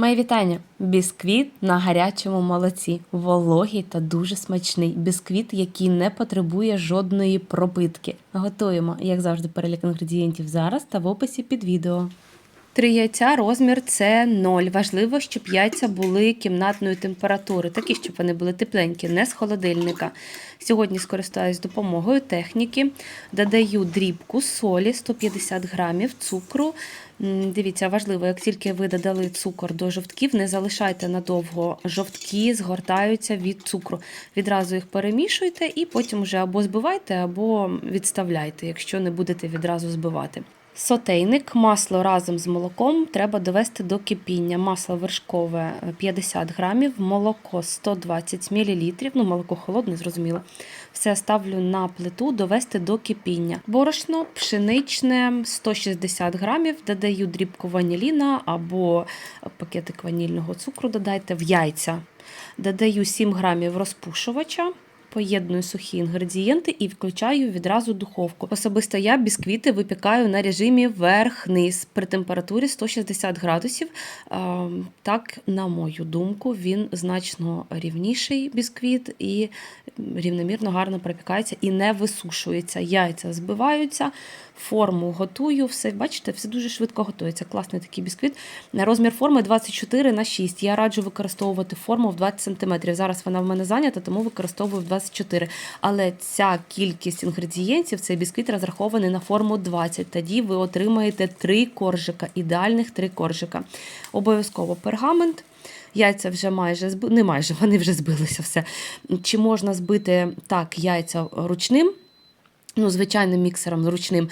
Мої вітання! Бісквіт на гарячому молоці, вологий та дуже смачний. Бісквіт, який не потребує жодної пропитки. Готуємо, як завжди, перелік інгредієнтів зараз та в описі під відео. Три яйця, розмір це 0. Важливо, щоб яйця були кімнатної температури, такі, щоб вони були тепленькі, не з холодильника. Сьогодні скористаюсь допомогою техніки. Додаю дрібку солі 150 грамів, цукру. Дивіться, важливо, як тільки ви додали цукор до жовтків, не залишайте надовго. Жовтки згортаються від цукру. Відразу їх перемішуйте і потім вже або збивайте, або відставляйте, якщо не будете відразу збивати. Сотейник, масло разом з молоком треба довести до кипіння. Масло вершкове е, 50 грамів, молоко 120 мл, ну молоко холодне, зрозуміло. Все ставлю на плиту, довести до кипіння. Борошно пшеничне 160 грамів, додаю дрібку ваніліна або пакетик ванільного цукру додайте в яйця. Додаю 7 грамів розпушувача. Поєдную сухі інгредієнти і включаю відразу духовку. Особисто я бісквіти випікаю на режимі верх-низ при температурі 160 градусів. Е, Так, на мою думку, він значно рівніший бісквіт і рівномірно гарно пропікається і не висушується. Яйця збиваються, форму готую. Все, бачите, все дуже швидко готується. Класний такий бісквіт. Розмір форми 24 на 6. Я раджу використовувати форму в 20 см. Зараз вона в мене зайнята, тому використовую в 24. Але ця кількість інгредієнтів, цей бісквіт розрахований на форму 20. Тоді ви отримаєте 3 коржика, ідеальних 3 коржика. Обов'язково пергамент. Яйця вже майже зби... не майже, вони вже збилися все. Чи можна збити так яйця ручним? Ну, звичайним міксером ручним.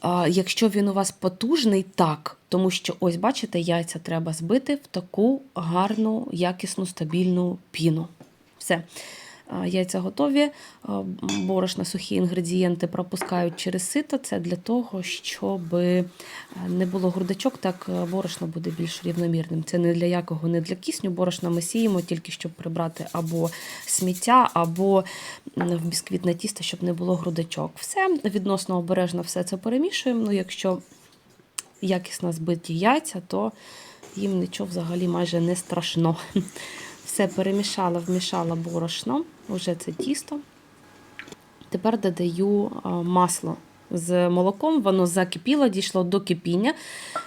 А, якщо він у вас потужний, так. Тому що, ось, бачите, яйця треба збити в таку гарну, якісну, стабільну піну. Все. Яйця готові, борошна, сухі інгредієнти пропускають через сито. Це для того, щоб е, не було грудочок, так е, борошно буде більш рівномірним. Це не для якого, не для кисню. Борошна ми сіємо тільки щоб прибрати або сміття, або в бісквітне тісто, щоб не було грудочок. Все відносно обережно все це перемішуємо. Ну, якщо якісно збиті яйця, то їм нічого взагалі майже не страшно. Все перемішала, вмішала борошно, вже це тісто. Тепер додаю масло з молоком, воно закипіло, дійшло до кипіння.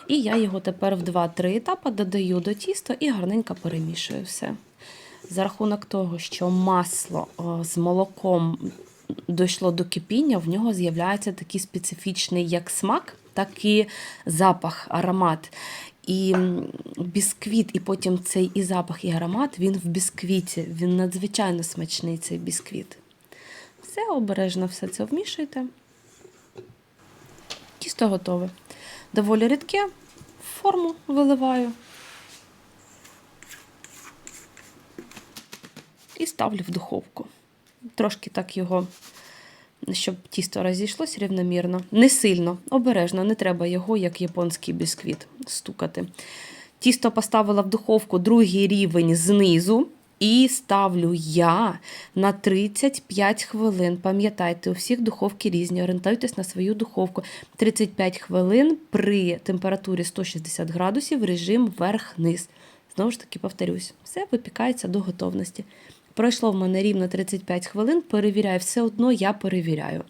І я його тепер в 2-3 етапи додаю до тіста і гарненько перемішую все. За рахунок того, що масло з молоком дійшло до кипіння, в нього з'являється такий специфічний як смак, так і запах, аромат. І бісквіт, і потім цей і запах, і аромат, він в бісквіті. Він надзвичайно смачний, цей бісквіт. Все обережно все це вмішуйте. Тісто готове. Доволі рідке, форму виливаю. І ставлю в духовку. Трошки так його, щоб тісто розійшлось рівномірно. Не сильно, обережно, не треба його, як японський бісквіт, стукати. Тісто поставила в духовку другий рівень знизу. І ставлю я на 35 хвилин. Пам'ятайте, у всіх духовки різні. Орієнтуйтесь на свою духовку. 35 хвилин при температурі 160 градусів режим верх-низ. Знову ж таки, повторюсь, все випікається до готовності. Пройшло в мене рівно 35 хвилин, перевіряю, все одно я перевіряю.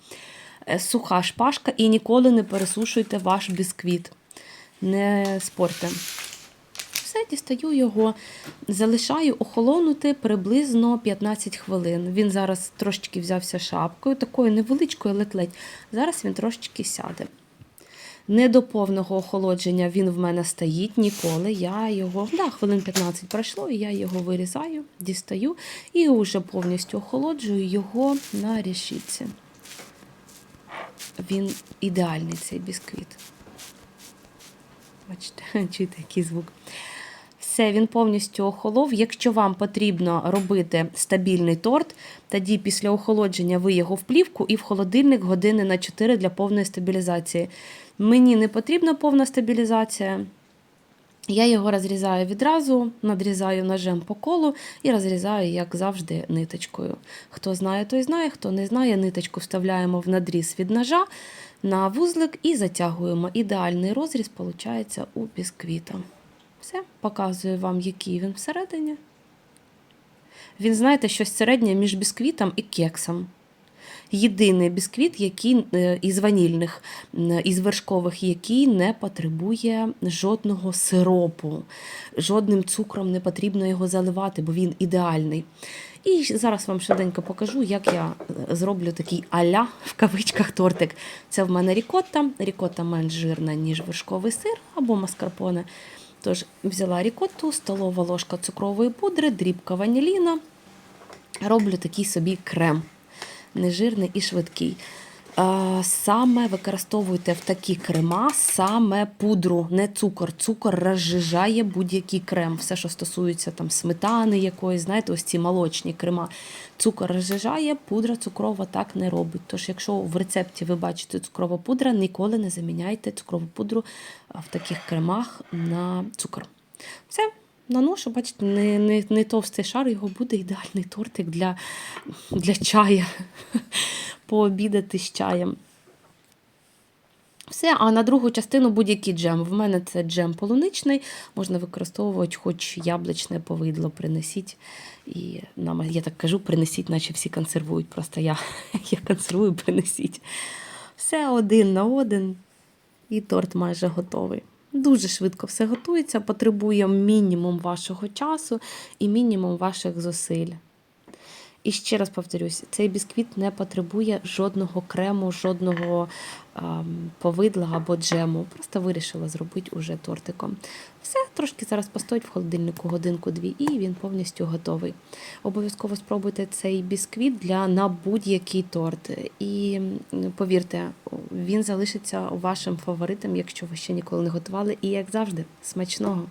Е, Суха шпажка і ніколи не пересушуйте ваш бісквіт. Не спорте. Все, дістаю його, залишаю охолонути приблизно 15 хвилин. Він зараз трошечки взявся шапкою, такою невеличкою, ледь-ледь. Зараз він трошечки сяде. Не до повного охолодження він в мене стоїть ніколи. Я його, да, хвилин 15 пройшло, і я його вирізаю, дістаю і вже повністю охолоджую його на решітці. Він ідеальний цей бісквіт. Бачите, чуєте, який звук. Все, він повністю охолов. Якщо вам потрібно робити стабільний торт, тоді після охолодження ви його в плівку і в холодильник години на 4 для повної стабілізації. Мені не потрібна повна стабілізація. Я його розрізаю відразу, надрізаю ножем по колу і розрізаю, як завжди, ниточкою. Хто знає, той знає, хто не знає, ниточку вставляємо в надріз від ножа на вузлик і затягуємо. Ідеальний розріз виходить у бісквіта. Все, показую вам, який він всередині. Він, знаєте, щось середнє між бісквітом і кексом. Єдиний бісквіт, який е, із ванільних, із вершкових, який не потребує жодного сиропу, жодним цукром не потрібно його заливати, бо він ідеальний. І зараз вам швиденько покажу, як я е, зроблю такий аля в кавичках тортик. Це в мене рікотта. Рікотта менш жирна, ніж вершковий сир або маскарпоне. Тож взяла рікотту, столова ложка цукрової пудри, дрібка ваніліна. Роблю такий собі крем нежирний і швидкий. Саме використовуйте в такі крема саме пудру, не цукор. Цукор розжижає будь-який крем. Все, що стосується там сметани якоїсь, знаєте, ось ці молочні крема. Цукор розжижає, пудра цукрова так не робить. Тож, якщо в рецепті ви бачите цукрова пудра, ніколи не заміняйте цукрову пудру в таких кремах на цукор. Все, наношу, бачите, не, не, не товстий шар, його буде ідеальний тортик для, для чая. Пообідати з чаєм. Все, а на другу частину будь-який джем. В мене це джем полуничний, можна використовувати хоч яблучне повидло, принесіть. І нам, я так кажу, принесіть, наче всі консервують. Просто я, я консервую, принесіть. Все один на один, і торт майже готовий. Дуже швидко все готується, потребує мінімум вашого часу і мінімум ваших зусиль. І ще раз повторюсь, цей бісквіт не потребує жодного крему, жодного ем, повидла або джему. Просто вирішила зробити уже тортиком. Все, трошки зараз постоїть в холодильнику годинку-дві, і він повністю готовий. Обов'язково спробуйте цей бісквіт для на будь-який торт. І повірте, він залишиться вашим фаворитом, якщо ви ще ніколи не готували. І як завжди, смачного!